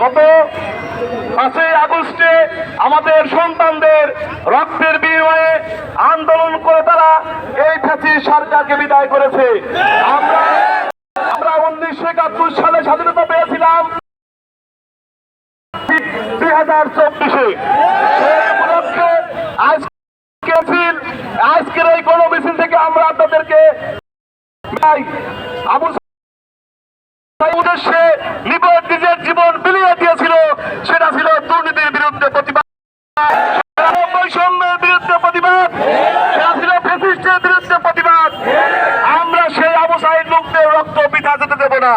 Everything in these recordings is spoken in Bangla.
গত পাঁচই আগস্টে আমাদের সন্তানদের রক্তের বিনিময়ে আন্দোলন করে তারা এই ফ্যাসি সরকারকে বিদায় করেছে। আমরা আমরা উনিশশো একাত্তর সালে স্বাধীনতা পেয়েছিলাম। দুই হাজার চব্বিশে। আজকে আজকের এই গণ মিছিল থেকে আমরা আপনাদেরকে উদ্দেশ্যে নিবদ আমরা সেই সাইদ লোকদের রক্ত পিঠা যেতে দেব না।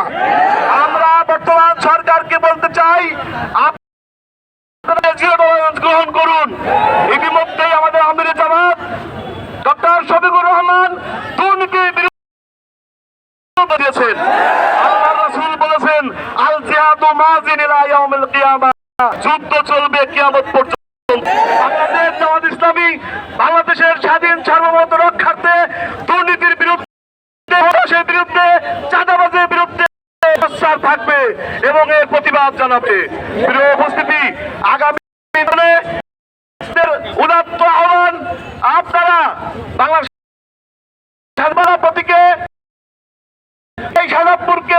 আমরা বর্তমান সরকারকে বলতে চাই গ্রহণ করুন। ইতিমধ্যেই আমাদের আমির জামাত, ডক্টর শফিকুর রহমান দুর্নীতির বিরুদ্ধে দিয়েছেন আল্লাহ রাসূল বলেছেন, আল জিহাদু মাজিন ইলা ইয়াউমিল কিয়ামা। যুদ্ধ চলবে কিয়ামত পর্যন্ত। বাংলাদেশ জামাত ইসলামী বাংলাদেশের স্বাধীন সার্বভৌম রক্ষার্থে দুর্নীতির বিরুদ্ধে হতাশের বিরুদ্ধে, চাঁদাবাজের বিরুদ্ধে থাকবে এবং এর প্রতিবাদ জানাবে। প্রিয় উপস্থিতি, আগামী উদাত্ত আহ্বান আপনারা বাংলাদেশ প্রতীকে এই সাদাপুরকে